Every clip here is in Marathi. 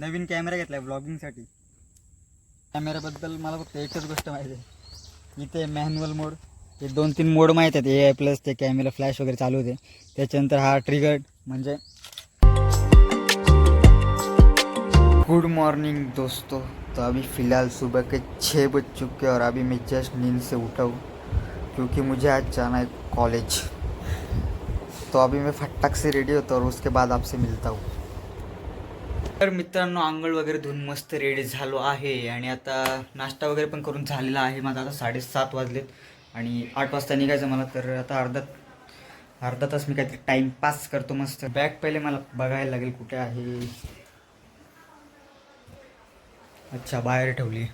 नवीन कॅमेरा घेतलाय ब्लॉगिंगसाठी. कॅमेऱ्याबद्दल मला फक्त एकच गोष्ट माहिती आहे. इथे मॅन्युअल मोड हे दोन तीन मोड माहीत आहेत. ए आय प्लस ते कॅमेरा फ्लॅश वगैरे चालू होते. त्याच्यानंतर हा ट्रिगर म्हणजे गुड मॉर्निंग दोस्तों. तो अभी फ़िलहाल सुबह के छः बज चुके और अभी मैं जस्ट नींद से उठा हूँ क्योंकि मुझे आज जाना है कॉलेज तो अभी मैं फटाक से रेडी होतो और उसके बाद आपसे मिलता हूँ. तर मित्रांनो आंघोळ वगैरे धुवून मस्त रेडी झालो आहे आणि आता नाश्ता वगैरे पण करून झालेला आहे. माझा आता साडेसात वाजलेत आणि आठ वाजता निघायचं मला तर आता अर्धा अर्धा तास मी काहीतरी टाईमपास करतो मस्त. बॅग पहिले मला बघायला लागेल कुठे आहे. अच्छा बाहेर ठेवली.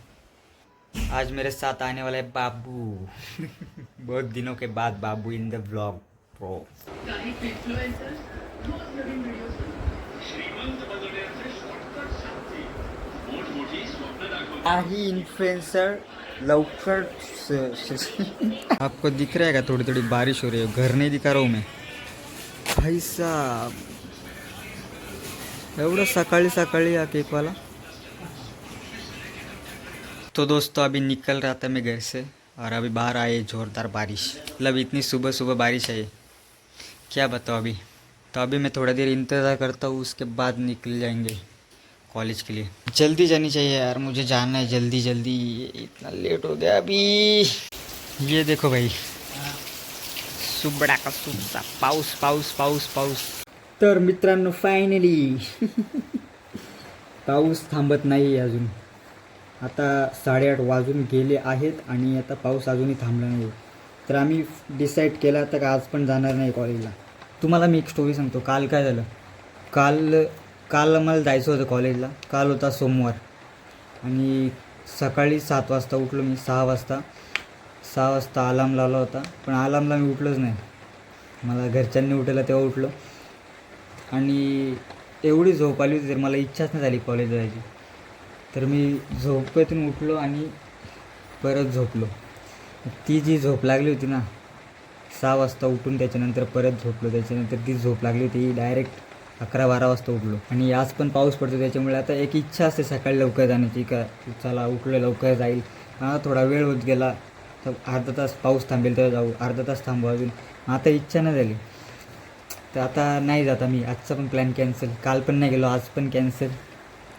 आज मेरे साथ आने वाला है बाबू. बहुत दिनों के बाद Babu in the blog pro आहे इन्फ्लुएंसर लवकर आपको दिख रहा है थोड़ी थोड़ी बारिश हो रही है। घर नहीं दिखा रहा हूँ मैं। भाई साहब, एवढं सकाळी सकाळी या केकवाला? तो दोस्तों, अभी निकल रहा था मैं घर से और अभी बाहर आए ज़ोरदार बारिश। मतलब इतनी सुबह सुबह बारिश आई क्या बताओ अभी? तो अभी मैं थोड़ा देर इंतज़ार करता हूँ, उसके बाद निकल जाएँगे। कॉलेज के लिए। जल्दी जानी चाहिए यार मुझे जाना है जल्दी जल्दी। इतना लेट हो गया अभी। ये देखो भाई। सुबडा का सुबसा पाऊस पाऊस पाऊस पाऊस तर मित्रांनो फायनली पाऊस थांबत नाही अजून. आता साडेआठ वाजून गेले आहेत आणि आता पाऊस अजूनही थांबला नाही. तर आम्ही डिसाईड केला तर का आज पण जाणार नाही कॉलेजला. तुम्हाला मी एक स्टोरी सांगतो. काल काय झालं? काल काल मला जायचं होतं कॉलेजला. काल होता सोमवार. आणि सकाळी सात वाजता उठलो मी सहा वाजता. सहा वाजता अलार्म लावला होता पण अलार्मला मी उठलोच नाही. मला घरच्यांनी उठवलं तेव्हा उठलो. आणि एवढी झोप आली होती तर मला इच्छाच नाही झाली कॉलेजला जायची. तर मी झोपेतून उठलो आणि परत झोपलो. ती जी झोप लागली होती ना सहा वाजता उठून त्याच्यानंतर परत झोपलो. त्याच्यानंतर ती झोप लागली होती डायरेक्ट अकरा बारा वाजता उठलो. आणि आज पण पाऊस पडतो त्याच्यामुळे आता एक इच्छा असते सकाळी लवकर जाण्याची का चला उठलं लवकर जाईल. हा थोडा वेळ होत गेला तर अर्धा तास पाऊस थांबेल तर जाऊ. अर्धा तास थांबू अजून. आता इच्छा नाही झाली. तर आता नाही जात मी आजचा पण प्लॅन कॅन्सल काल पण नाही गेलो आज पण कॅन्सल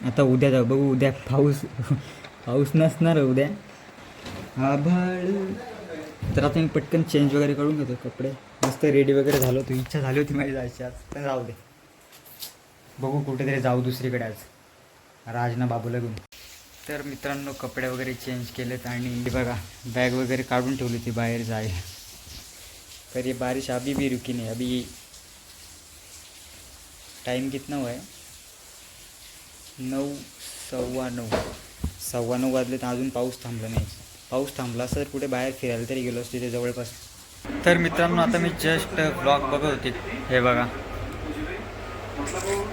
आता उद्या जाऊ. बघू उद्या पाऊस पाऊस नसणार उद्या. आभाळ. तर आता मी पटकन चेंज वगैरे करून घेतो कपडे. मस्त रेडी वगैरे झालो होतो. इच्छा झाली होती माझी जायची आज. पण जाऊ दे. बघू कुठेतरी जाऊ दुसरीकडे आज. राजना बाबूला घेऊन तर मित्रांनो कपडे वगैरे चेंज केलेत आणि बघा बॅग वगैरे काढून ठेवली ती बाहेर जायला तर ये बारिश अभी भी रुकी नाही अभी टाईम कितना हुआ है नऊ सव्वा नऊ. सव्वा नऊ वाजले तर अजून पाऊस थांबला नाही. पाऊस थांबला असं तर कुठे बाहेर फिरायला तरी गेलो असतो तिथे जवळपास. तर मित्रांनो आता मी जस्ट ब्लॉग बघत होते. हे बघा.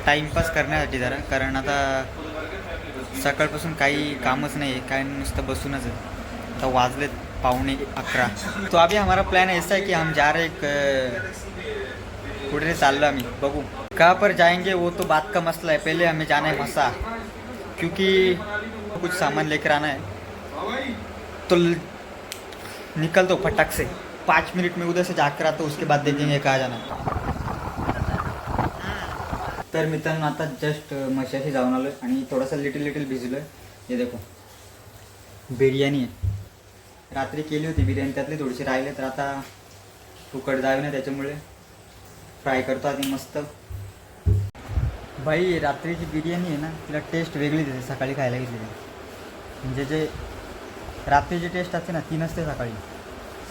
टाईमपास करण्यासाठी जरा कारण आता सकाळपासून काही कामच नाही आहे काय नुसतं बसूनच आहे. आता वाजलेत पावणे अकरा. तो अभी हमारा प्लान ऐसा है कि हम जा रहे एक कुठे चाललो आम्ही बघू. कहाँ पर जाएंगे वो तो बात का मसला है पहले हमें जाना है मसा क्योंकि कुछ सामान लेकर आना है. तो निकल निकलतो फटाक से. पाँच मिनट में उधर से जाकर आता तो उसके बाद देखेंगे कहाँ जाना है. तर मित्रांनो आता जस्ट मशाशी जाऊन आलो आणि थोडासा लिटिल लिटिल भिजलो आहे हे देखो. बिर्याणी आहे. रात्री केली होती बिर्याणी त्यातली थोडीशी राहिले तर आता फुकट जावे ना त्याच्यामुळे. फ्राय करतो आधी मस्त. भाई रात्रीची बिर्याणी आहे ना तिला टेस्ट वेगळी देते सकाळी खायला घेतली म्हणजे जे रात्रीची टेस्ट असते ना ती नसते सकाळी.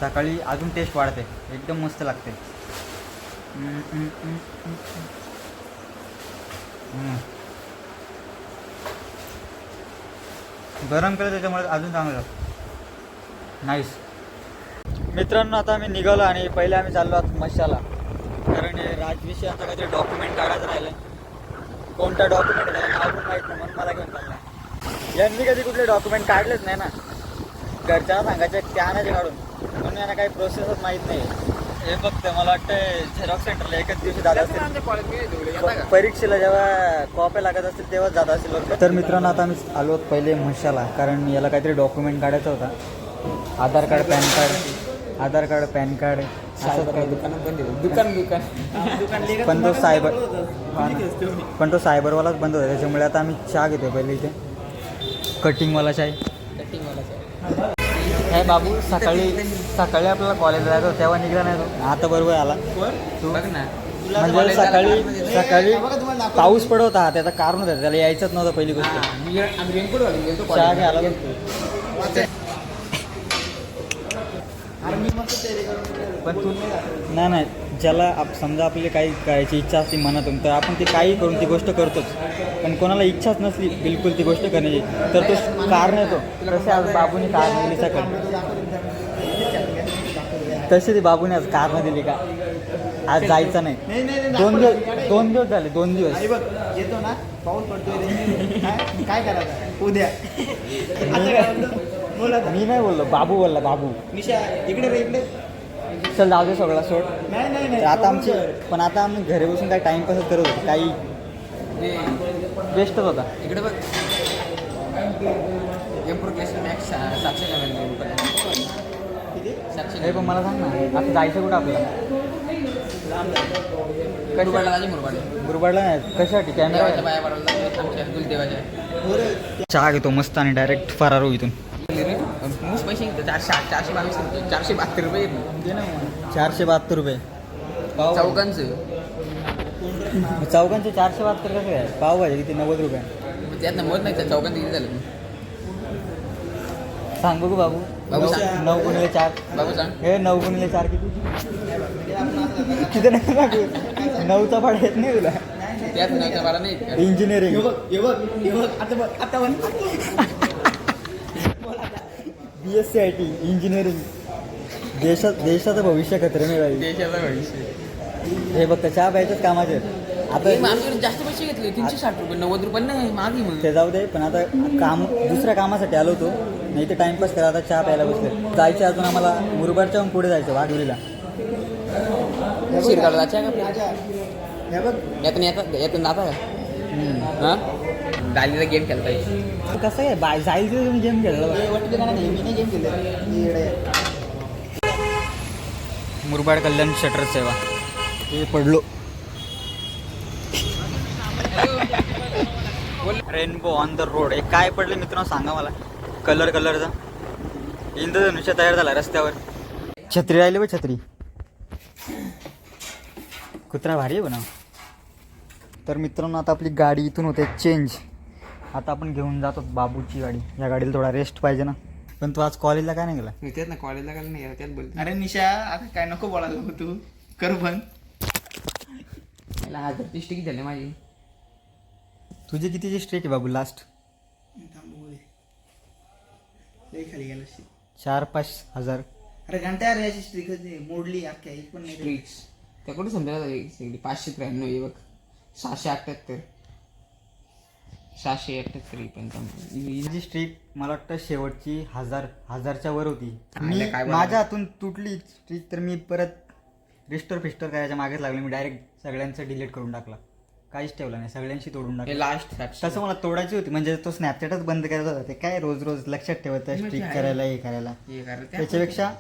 सकाळी अजून टेस्ट वाढते. एकदम मस्त लागते हम्म, हम्म, हम्म, हम्म, हम्म. गरम केलं त्याच्यामुळे अजून चांगलं लागतं नाईस मित्रांनो आता आम्ही निघालो आणि पहिले आम्ही चाललो आहोत मशाला. कारण राजविषयी आता काहीतरी डॉक्युमेंट काढायचं राहिलं कोणता डॉक्युमेंट आहे नाव पण माहीत नाही म्हणून मला घेऊन चाललं यांनी कधी कुठले डॉक्युमेंट काढलेच नाही ना. घरच्यांना सांगायचे ते काढून. म्हणून यांना काही प्रोसेसच माहीत नाही हे फक्त मला वाटतं झेरॉक्स सेंटरला एकच दिवशी जात असतील. परीक्षेला जेव्हा कॉप्या लागत असतील तेव्हाच जात असतील बघ. तर मित्रांनो आता आम्ही आलो आहोत पहिले म्हशाला कारण याला काहीतरी डॉक्युमेंट काढायचा होता. Aadhaar card PAN card Aadhaar card PAN card असं काही. दुकान दुकान. पण तो सायबर पण तो सायबरवालाच बंद होता त्याच्यामुळे आता आम्ही चहा घेतोय पहिले इथे. कटिंगवाला चाय. हे बाबू सकाळी सकाळी आपल्याला कॉलेजला जायचं तेव्हा निघला नाही तो. आता बरोबर आला. तू. बघ ना. म्हणजे सकाळी सकाळी पाऊस पडत होता त्याचं कारण होतं त्याला यायचंच नव्हतं पहिली गोष्ट. रेनकोट चहा घ्यायला पण तू नाही नाही. ज्याला आप समजा आपली काही करायची इच्छा असते मनातून तर आपण ती काही करून ती गोष्ट करतोच. पण कोणाला इच्छाच नसली बिलकुल ती गोष्ट करण्याची तर तो कार येतो. तसे आज बाबूने कार दिली सकाळी. तशी ती बाबूने आज कार न दिली का? आज जायचं नाही. दोन दिवस दोन दिवस झाले दोन दिवस. बघ येतो ना पाऊस पडतोय रे. काय- करायचं? उद्या. मी नाही बोललो बाबू बोलला बाबू. निशा इकडे इकडे. चल जाऊ दे सगळा सोड. नाही नाही तर नाही आता आमची पण आता आम्ही घरी बसून काही टाइमपासच करत होतो काही वेस्टच होता इकडे बघ. हे पण मला सांग ना आता जायचं कुठं आपल्याला? गुरुबाडला नाही कशासाठी? कॅमेरा चहा घेतो मस्त आणि डायरेक्ट फरार हो इथून. मूस पैसे घेतो चारशे आठ चारशे बावीस रुपये, चारशे बहात्तर रुपये चारशे बहात्तर रुपये. पाव चौकांचं. चौकांचे चारशे बहात्तर कसं आहे पाव भाजी किती? नव्वद रुपये. त्यातनं मत नाही चौकांचं किती झालं? सांग बघू बाबू. बाबू नऊ- सांग. नऊ गुणिले चार. बाबू सांग. हे नऊ गुणिले चार किती? किती नाही सांगू नऊचा पाडा येत नाही तुला. त्यात नव्हत्या बारा नाही. का? इंजिनिअरिंग आता बघ आता बघ. B S C I T engineering देशात देशाचं भविष्य खतरे बाई? देशाचा भविष्य. हे बघ चहा प्यायचंच कामाचे आता हे मग आमच्याकडे जास्त पैसे घेतले तीनशे साठ रुपये नव्वद रुपये नाही मागे मग ते जाऊ दे पण आता काम दुसऱ्या कामासाठी आलो होतो. नाही ते टाइमपास करा आता चहा प्यायला बसले जायचे अजून आम्हाला मुरबाडच्या पूढे जायचं वाघुलीला शिरगाव जायचं का? आपल्याला? हे बघ. यातून येतात यातून जाता का? हा? गाडीचा गेम खेळता येईल कसं आहे? बाय जायचं तुम्ही गेम खेळला. हे गेम केले येडे. मुरबाड कल्याण शटर सेवा. हे पडलो. रेनबो ऑन द रोड हे काय पडलं मित्रांनो? सांगा मला. कलर कलरचा इंद्रधनुष्य तयार झाला रस्त्यावर. छत्री राहिली बघ छत्री. कुत्रा भारी आहे बनव. तर मित्रांनो आता आपली गाडी इथून होते चेंज आता आपण घेऊन जातो बाबूची गाडी. या गाडीला थोडा रेस्ट पाहिजे ना. पण तू आज कॉलेजला काय नाही गेला? मी त्यात ना कॉलेजला गेलं नाही त्यात बोलतो. अरे निशा आता काय नको बोलायला हो तू. करू पण मला हजार तीस तिकीट झाले माझी. तुझी कितीची स्ट्रेक आहे बाबू लास्ट खाली गेला. चार पाच हजार. अरे घंटा रे याची स्ट्रिक मोडली अख्ख्या एक पण नाही. त्या कुठे समजायला सगळी पाचशे त्र्याण्णव हे बघ. सहाशे अठ्ठ्याहत्तर सहाशे अठ्ठ्याहत्तर ही चांगली. तुझी स्ट्रीक मला वाटतं शेवटची हजार हजारच्या वर होती. आयला मी काय? माझ्या हातून तुटली स्ट्रीक तर मी परत रिस्टोर फिस्टोर करायच्या मागेच लागलो. मी डायरेक्ट सगळ्यांचं डिलीट करून टाकला. काहीच ठेवला नाही सगळ्यांशी तोडून हे टाकलं. लास्ट सातशे. तसं मला तोडायची होती म्हणजे तो स्नॅपचॅटच बंद करायचा होता. ते काय रोज रोज लक्षात ठेवत स्ट्रीक आहे. करायला हे करायला. हे करा त्या- त्याच्यापेक्षा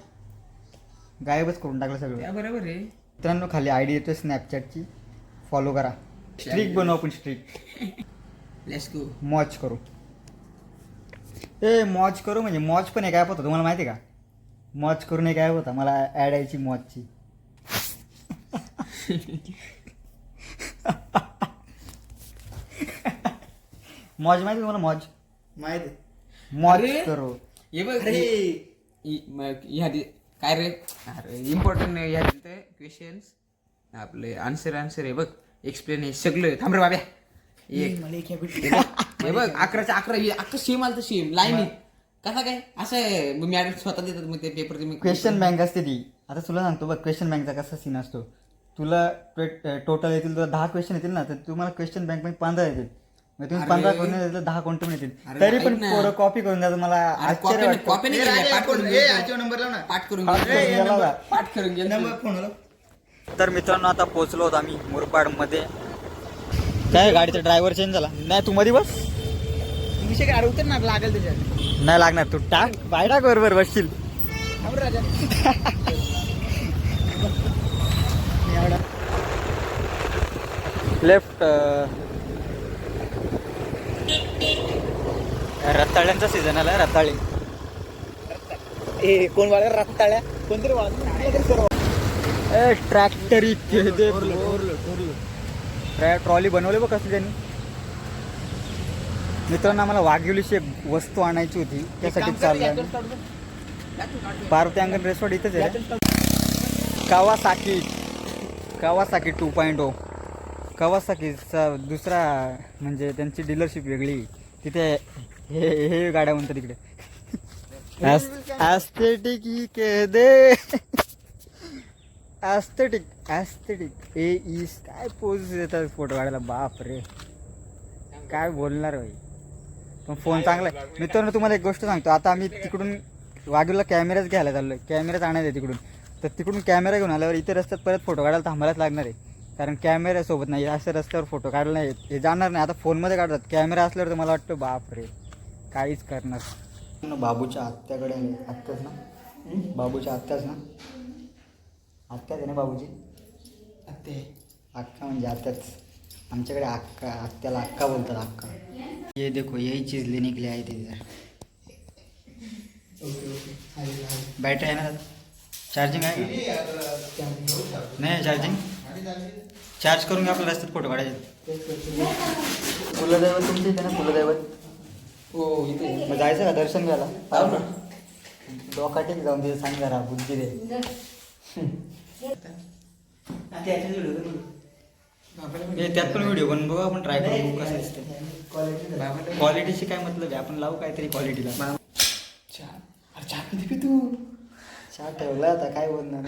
गायबच करून टाकलं सगळं. त्या बरोबर आहे. मित्रांनो खाली आय डी येतोय स्नॅपचॅटची फॉलो करा. स्ट्रीक बनवू आपण स्ट्रीक लेट्स गो मॉच करू. ए मॉच करू म्हणजे मॉच पण एक ॲप होता तुम्हाला माहिती आहे का? मॉच करून एक ॲप होता मला ॲड यायची मॉचची मॉज माहिती तुम्हाला मॉज माहीत. अरे! करू. हे बघ अरे. ह्या दि- काय रे? अरे इम्पॉर्टंट ह्या क्वेश्चन्स आपले आन्सर आन्सर आहे बघ. एक्सप्लेन हे सगळं थांब रे बाब्या. एक. मला एक habit- हे बघ, हे बघ अकराच्या अकरा हे अख्खं सेम आलं सेम लाईन कसा काय? असं आहे. मग मॅडम स्वतः देतात मग ते पेपर तुम्ही क्वेश्चन बँक असते ती. आता तुला सांगतो बघ क्वेश्चन बँकचा कसा सीन असतो. तुला टोटल येतील तुला दहा क्वेश्चन येतील ना तर तुम्हाला क्वेश्चन बँकमध्ये पंधरा येतील. मग तुम्ही. पंधरा करून तर दहा कोणते पण येतील. तरी पण ना. पोरं कॉपी करून द्या आश्चर्य कॉपी वाटतं. नाही पाठ करून नंबर लाव ना. पाठ करून पाठ. करून. पाठ करून गेलतो. नंबर फोन तर मित्रांनो आता पोहोचलो होतो आम्ही मुरबाडमध्ये. काय गाडीचा ड्रायव्हर चेंज झाला? नाही तू मध्ये बस. विषय काय उतर ना लागेल त्याच्यात. नाही लागणार तू टाक. बाय टाक बरोबर बसशील. राजा. लेफ्ट रताळ्यांचा सीझन आला रताळी. ए कोण वाळा रत्ताळ्या कोणतरी वाळा ए ट्रॅक्टर ट्रॉली बनवली बघ कसली त्यांनी. मित्रांनो आम्हाला वाघिवलीची एक वस्तू आणायची होती. त्यासाठी चाललं पार्वती अंगण रेसोर्ट इथेच आहे. Kawasaki. Kawasaki two point O कावासाकीचा दुसरा म्हणजे त्यांची डीलरशिप वेगळी. तिथे हे हे गाड्या म्हणतात तिकडे ही के दे. ॲस्थेटिक ॲस्थेटिक ए इस काय पोज देतात फोटो काढायला? बाप रे काय बोलणार भाई पण फोन चांगला आहे. मित्रांनो तुम्हाला एक गोष्ट सांगतो. आता आम्ही तिकडून वागूला कॅमेराच घ्यायला चाललो आहे कॅमेराच आणायचा आहे तिकडून. तर तिकडून कॅमेरा घेऊन आल्यावर इथे रस्त्यात परत फोटो काढायला थांबायलाच लागणार आहे. कारण कॅमेऱ्यासोबत सोबत नाही. असं रस्त्यावर फोटो काढला नाही हे जाणार नाही. आता फोनमध्ये काढतात. कॅमेरा असल्यावर तर मला वाटतं बाप रे काहीच करणार. बाबूच्या आत्याकडे आत्याच ना? बाबूच्या आत्याच ना? आत्याच आहे ना बाबूची अक्का म्हणजे आत्याच. आमच्याकडे अक्का आत्याला अक्का बोलतात अक्का. ये देखो यही चीज लेने के लिए आई थी इधर बॅटरी आहे ना चार्जिंग आहे का? नाही चार्जिंग चार्ज करून घ्या आपल्या रस्त्यात फोटो काढायचे. कुलदैवत तुमच्या इथे ना कुलदैवत? हो इथे. मग जायचं का दर्शन घ्यायला? जाऊ ना. डोका टेक जाऊन तिथे सांग जरा बुद्धी दे त्यात पण व्हिडिओ बनवून बघू आपण ट्राय करू. कसं दिसते क्वालिटीची काय मतलब आहे? आपण लावू काहीतरी क्वालिटीला तू. चहा ठेवला आता काय बोलणार?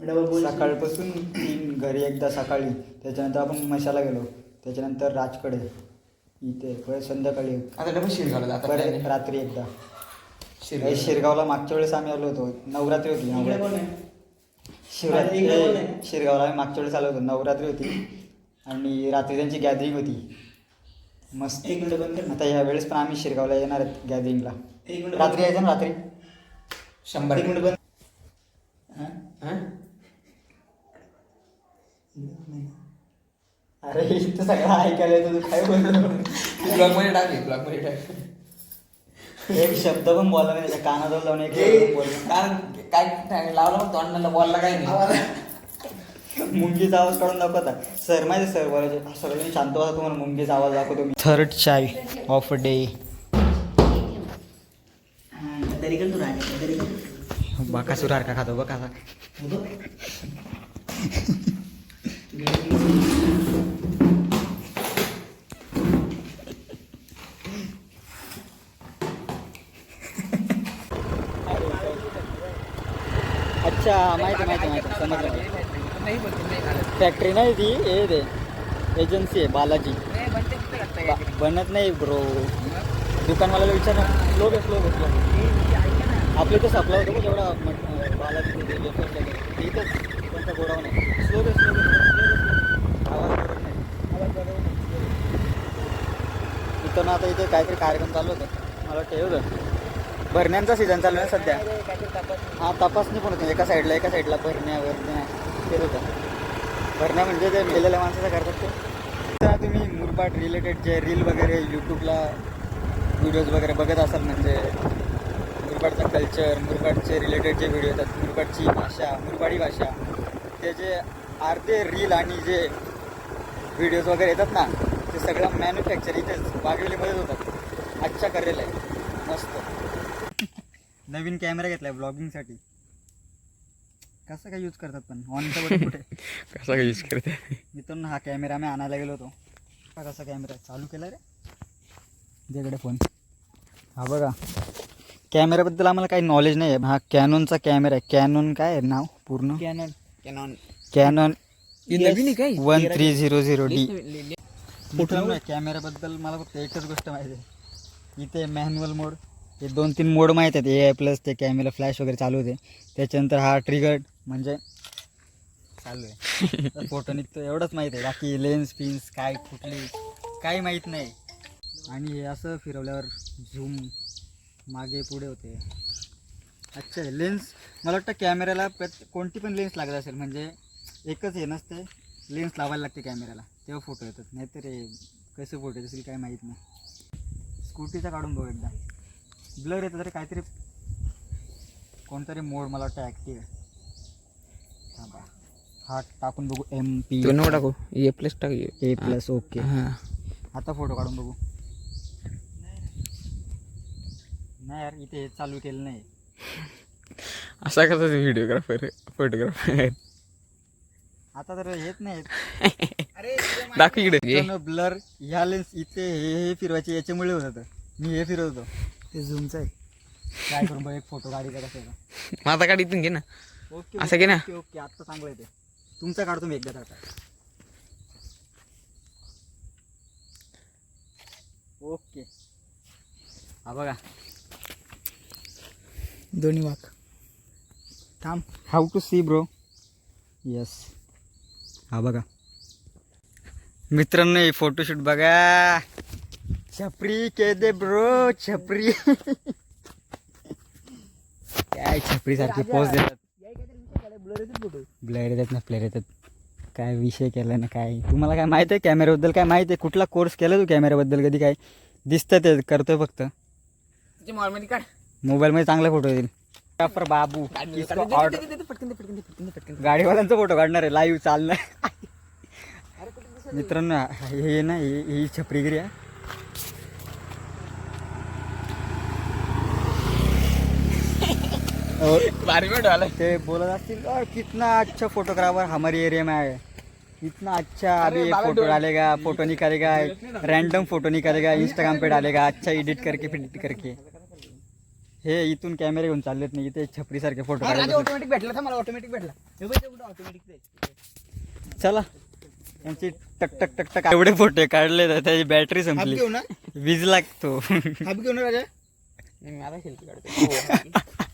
सकाळपासून तीन घरी एकदा सकाळी. त्याच्यानंतर आपण मशाला गेलो. त्याच्यानंतर राजकडे. इथे परत संध्याकाळी आता डबल शिरगावला जातात परत रात्री एकदा. शिरगाव शिरगावला मागच्या वेळेस आम्ही आलो होतो. नवरात्री होती नवरात्री. शिवरात्री? शिरगावला आम्ही मागच्या वेळेस आलो होतो नवरात्री होती. आणि रात्री त्यांची गॅदरिंग होती. मस्त. एक मिनिट बंद कर. ना. आता ह्या वेळेस पण आम्ही शिरगावला येणार आहेत गॅदरिंगला एक मिनिट रात्री यायचं ना रात्री? शंभर एक मिनिट बंद हं? हं? अरे इथं सगळं ऐकायला येतं तू काय बोलतो? ब्लॉगमध्ये टाक ब्लॉगमध्ये टाक. एक शब्द पण बोलला नाही त्याच्या कानाजवळ जाऊन एक बोलला. कारण काय लावलं मग तोंडाला बोलला काय नाही? मुंगीचा आवाज काढून दाखवता सर माहिती सर बोलायचे. सगळ्यांनी शांत बसा तुम्हाला मुंगीचा आवाज दाखवतो मी. थर्ड चाय ऑफ डे तरी तू कर. बाकासूर का खातो बघ अच्छा माहिती माहिती माहिती समजलं नाही फॅक्टरी नाही ती हे ते एजन्सी आहे बालाजी. बा- बनत नाही ब्रो दुकानवाल्याला विचार स्लो घे स्लो घे स्लो आपले इथे सप्लाय होतं जेवढा बालाजी ते left side ला गेलं. इथंच कोणता गोडाऊन आहे. स्लो घे स्लो आवाज बरोबर नाही. इथं ना आता इथे काहीतरी कार्यक्रम चालू होतं. मला वाटतं हे होतं. भरण्यांचा सीझन चालू आहे सध्या. हा तपासणी पण होती. एका साईडला एका साईडला भरण्या भरण्या. तेच होतं. भरण्या म्हणजे ते मेलेल्या माणसाचं करतात ते तर तुम्ही मुरबाड रिलेटेड जे रील वगैरे यूट्यूबला व्हिडिओज वगैरे बघत असाल म्हणजे मुरबाडचं कल्चर मुरबाडचे रिलेटेड जे व्हिडिओ येतात मुरबाडची भाषा मुरबाडी भाषा ते जे अर्धे रील आणि जे व्हिडिओज वगैरे येतात ना ते सगळं मॅन्युफॅक्चर इथेच बागवेलीमध्येच होतात. अच्छा करेल आहे. मस्त. नवीन कॅमेरा घेतलाय ब्लॉगिंगसाठी कसं काय यूज करतात पण? ऑन कुठे? कसा काय यूज करते मित्रांनो हा कॅमेरा आम्ही आणायला गेलो होतो. हा कसा कॅमेरा चालू केला रे. त्याकडे फोन हा बघा. कॅमेऱ्याबद्दल आम्हाला काही नॉलेज नाही आहे हा कॅनॉनचा कॅमेरा आहे. कॅनॉन काय आहे? नाव पूर्ण? कॅनन कॅनॉन कॅनॉन नवीन आहे काय? One three zero zero D मित्रांनो कॅमेऱ्याबद्दल मला फक्त एकच गोष्ट माहिती आहे. इथे मॅन्युअल मोड हे दोन तीन मोड माहीत आहेत ए आय प्लस ते कॅमेरा फ्लॅश वगैरे चालू होते. त्याच्यानंतर हा ट्रिगर्ड म्हणजे चालू आहे. फोटो निघतो एवढंच माहीत आहे. बाकी लेन्स पिन्स काय कुठली काही माहीत नाही. आणि हे असं फिरवल्यावर झूम मागे पुढे होते. अच्छा लेन्स मला वाटतं कॅमेऱ्याला प्रत कोणती पण लेन्स लागत असेल म्हणजे एकच हे नसते लेन्स लावायला लागते कॅमेऱ्याला तेव्हा फोटो येतात. नाहीतर हे कसे फोटो येत असेल काय माहीत नाही. स्कूटीचा काढून बघ एकदा. ब्लर येतं तरी काहीतरी कोणतरी मोड मला वाटतं ॲक्टिव्ह आहे. हा टाकून बघू. एम पी तो नको टाकू. ए प्लस टाक ए प्लस ओके हां. आता फोटो काढून बघू. नाही यार इथे हे चालू केलं नाही. असा कसा व्हिडिओग्राफर फोटोग्राफर आता तर येत नाही दाखव इकडे. ब्लर ह्या लेन्स इथे हे हे फिरवायचे याच्यामुळे होत होतं. मी हे फिरवतो. ते झूमचं आहे. काय करून बघ एक फोटो काढायचा कसा माझा गाडी इथून घे ना. ओके असं घे ना. ओके ओके आत्ता चांगलं आहे ते. तुमचा काढतो मी एकदा टाका ओके. हा बघा. दोन्ही वाघ थांब. How to see bro yes हा बघा. मित्रांनो हे फोटोशूट बघा. छपरी के दे ब्रो छपरी. काय छपरी सारखी पोच देतात? ब्लर येतात ना प्लेअर येतात. काय विषय केला ना काय? तुम्हाला काय माहिती आहे? कॅमेऱ्याबद्दल काय माहिती आहे? कुठला कोर्स केला तू कॅमेऱ्याबद्दल? कधी काय दिसतं ते करतोय फक्त. काढ. मोबाईलमध्ये चांगले फोटो जाफर बाबू ऑर्डर गाडीवाल्यांचा फोटो काढणार आहे लाईव्ह चालणार. मित्रांनो हे ना ही ही छपरीगिरी आहे. और ते बोलत असतील "अ, कितना अच्छा फोटोग्राफर हमारे एरिया में है इतना अच्छा अभी ये फोटो डालेगा फोटो निकालेगा रैंडम फोटो निकालेगा इंस्टाग्राम पे डालेगा अच्छा एडिट करके फिट करके. हे इथून कॅमेरे घेऊन चाललेत नाही इथे छपरीसारखे फोटो काढायचे ऑटोमॅटिक भेटला था मला ऑटोमॅटिक भेटला. हे बघ कुठं ऑटोमॅटिक चला. यांची टक टक टक टक एवढे फोटो काढले तर त्याची बॅटरी संपली. घेऊ ना. वीज लागतो हाफ घेऊ ना राजा. मी आता सेल्फी काढतो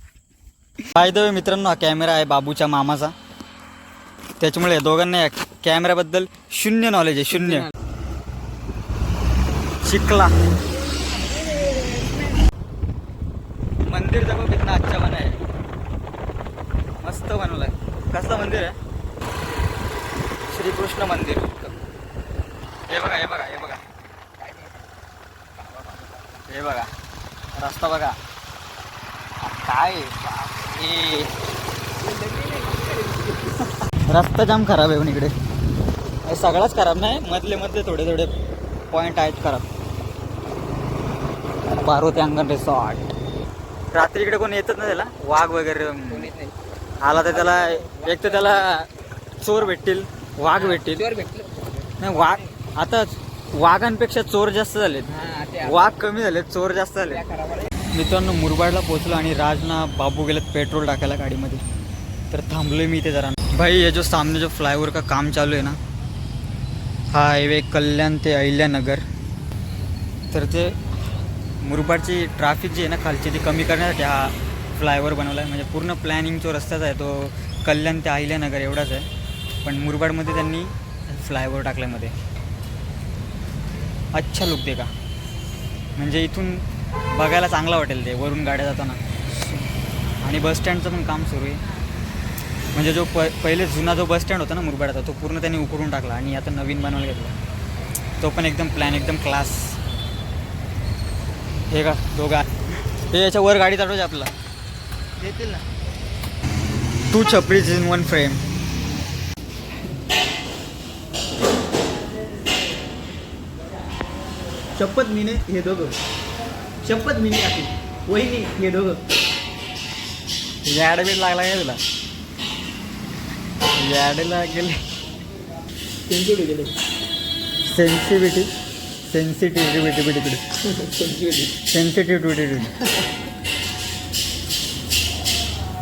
फायदा मित्रांनो हा कॅमेरा आहे बाबूच्या मामाचा. त्याच्यामुळे दोघांना या कॅमेऱ्याबद्दल शून्य नॉलेज आहे शून्य. शिकला मंदिर जगो कितना अच्छा बना है मस्त बनवलाय कसलं मंदिर आहे श्रीकृष्ण मंदिर हे बघा हे बघा हे बघा हे बघा रस्ता बघा काय बापरे. रस्ता जाम खराब आहे पण इकडे. सगळाच खराब नाही मधले मधले थोडे थोडे पॉईंट आहेत खराब. पार्वती अंगण रिसॉर्ट रात्री इकडे कोण येतच ना त्याला? वाघ वगैरे. नाही आला तर त्याला एक तर त्याला चोर भेटतील वाघ भेटतील. चोर नाही वाघ आता वाघांपेक्षा चोर जास्त झालेत. वाघ कमी झाले चोर जास्त झाले मित्रांनो मुरबाडला पोहोचलो आणि राजना बाबू गेलेत पेट्रोल टाकायला गाडीमध्ये. तर थांबलोय मी इथे जरा. भाई ये जो सामने जो फ्लाईओवर का काम चालू आहे ना हा हायवे कल्याण ते अहिल्यानगर तर ते मुरबाडची ट्रॅफिक जी आहे ना खालची ती कमी करण्यासाठी हा फ्लायओव्हर बनवला आहे म्हणजे पूर्ण प्लॅनिंग जो रस्त्याचा आहे तो कल्याण ते अहिल्यानगर एवढाच आहे. पण मुरबाडमध्ये त्यांनी फ्लायओव्हर टाकल्यामध्ये अच्छा लुक दे का म्हणजे इथून बघायला चांगलं वाटेल ते वरून गाड्या जाताना. आणि बस स्टँडचं पण काम सुरू आहे. म्हणजे जो प पहिले जुना जो बस स्टँड होता ना मुरबाडाचा तो पूर्ण त्यांनी उकरून टाकला आणि आता नवीन बनवायला घेतला. तो पण एकदम प्लॅन एकदम क्लास हे का दोघा हे याच्या वर गाडी चालवायची आपला येतील ना. Two chapris in one frame शपथ मीने हे दोघं. शपथ मीने वहिनी हे दोघं. ॲडमिट लागला काय तुला? ॲडला गेले गेले सेन्सिटिव्हिटी सेन्सिटिव्हिटी बिटी सेन्सिटिव्हिटी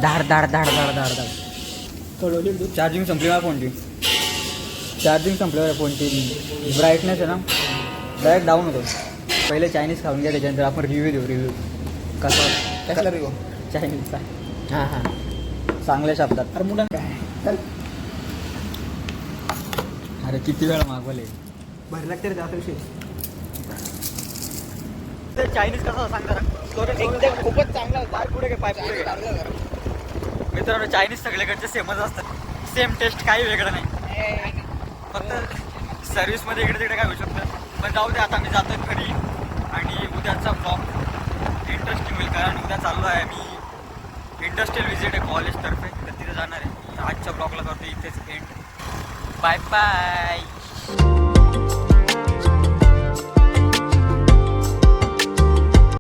धाड धाड धाड धाड धाड धाड. कळवले तू चार्जिंग संपली मला फोनची. चार्जिंग संपल्यावर फोनची. ब्राईटनेस आहे ना? डायरेक्ट डाऊन होतो. पहिले चायनीज खाऊन घ्या त्याच्यानंतर. आपण रिव्ह्यू देऊ रिव्ह्यू कसा? कसला रिओ चायनीजचा हां हां. चांगल्या शब्दात. अरे मुलं. काय चल. अरे किती वेळा मागवले भरला लागते रे त्याचा विषय. ते चायनीज कसा सांग जरा एकदम खूपच चांगला होता पुढे काय पाय पुढे मित्रांनो चायनीज सगळीकडचे सेमच असतात. सेम टेस्ट काही वेगळं नाही. फक्त सर्व्हिसमध्ये इकडे तिकडे काय होऊ शकतं. पण जाऊ दे आता मी जातोय घरी. आणि उद्याचा ब्लॉग इंटरेस्टिंग होईल कारण उद्या चाललो आहे मी. इंडस्ट्रियल व्हिजिट आहे कॉलेजतर्फे तर तिथे जाणार आहे. तर आजच्या ब्लॉगला करतो इथेच एंड बाय बाय